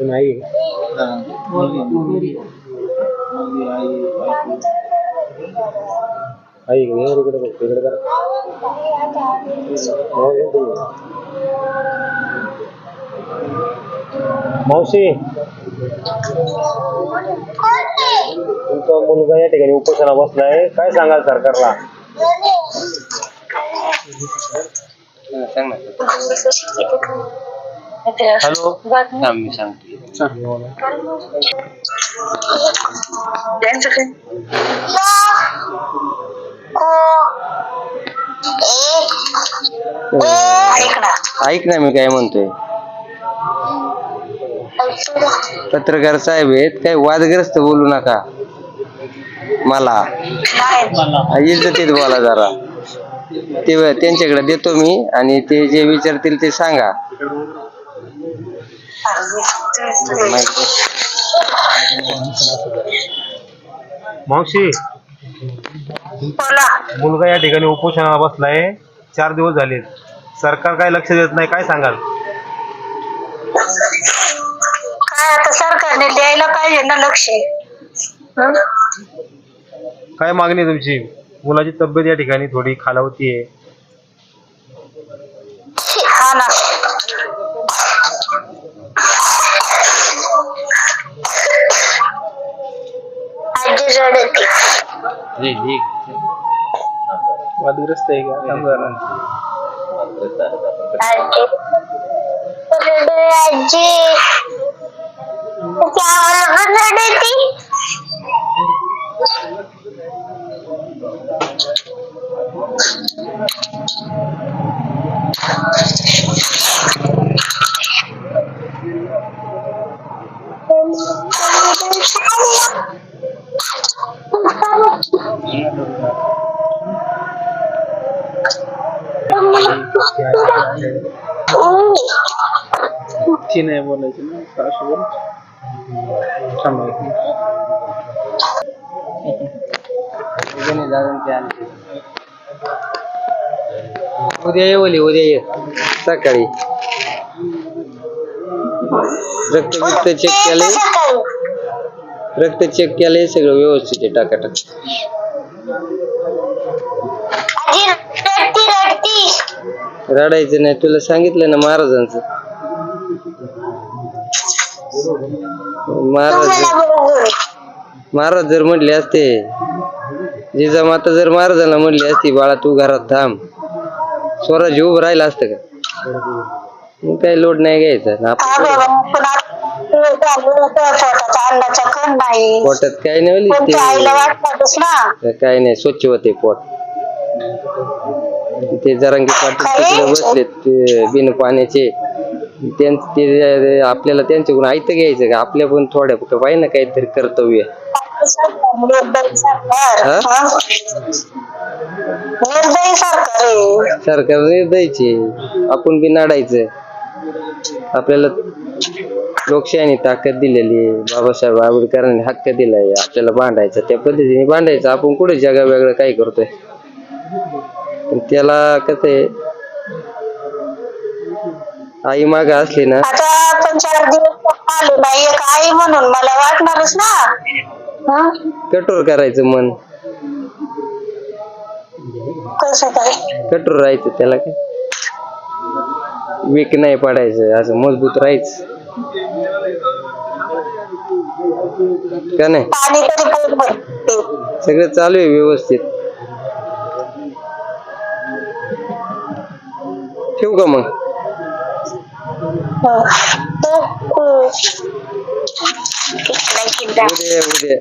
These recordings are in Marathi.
नाही आई इकडे बघ तिकडे करा मावशी. तुमचा मुलगा या ठिकाणी उपोषणा बसलाय. काय सांगाल सरकारला? सांग हॅलो. मी सांगतो. ऐक ना मी काय म्हणतोय. पत्रकार साहेब आहेत काही वादग्रस्त बोलू नका. मला. इज्जतीत बोला जरा. ते त्यांच्याकडे देतो मी आणि ते जे विचारतील ते सांगा. मावशी. मुलगा या ठिकाणी उपोषणाला बसलाय. चार दिवस झाले सरकार काय लक्ष देत नाही काय सांगाल? काय आता सरकारने द्यायला पाहिजे ना लक्ष. हं? काय मागणी आहे तुमची? मुलाची तब्येत या ठिकाणी थोडी खालावती आहे हा ना. आजी रडते वादग्रस्त आहे का? आजी. रडते आजी. त्यावर पण रडते ती उद्या ये ओली उद्या ये. सकाळी. रक्त बिक्त चेक केले. रक्त चेक केले सगळं व्यवस्थित आहे टाकाटाक. रडायचं नाही तुला सांगितलं ना महाराजांचं. महाराज महाराज जर म्हटले असते जिजामाता जर महाराजांना म्हटली असती बाळा तू घरात थांब. स्वराज्य उभं राहिलं असतं का? मग काही लोड नाही घ्यायचा. पोटात काही नाही ते. काही नाही स्वच्छ होते पोट. ते जरांगी पाटील बसले ते बिन पाण्याचे. ते आपल्याला त्यांच्याकडून ऐकतं घ्यायचं का? आपल्या पण थोड्या पाहिजे ना काहीतरी कर्तव्य. सरकार हा? निर्दयचे आपण बी नाडायचं. आपल्याला लोकशाहीने ताकद दिलेली आहे. बाबासाहेब आंबेडकरांनी हक्क दिलाय. आपल्याला भांडायचा. त्या पद्धतीने भांडायचं. आपण कुठे जगा वेगळं काय करतोय? पण त्याला कसं आहे आई माग असली ना. आता चार दिवस आलो नाही एक आई म्हणून मला वाटणारच ना. हा? कठोर करायचं मन. कसं काय? कठोर राहायचं त्याला काय? वीक नाही पडायचं असं मजबूत राहायचं. का नाही? पाणी तरी पोट भरते सगळं चालू आहे व्यवस्थित. ठेवू का मग? Well, उद्या उद्या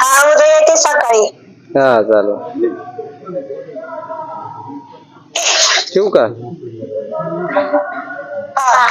हा उद्या येते सकाळी हा चालू ठेवू का हा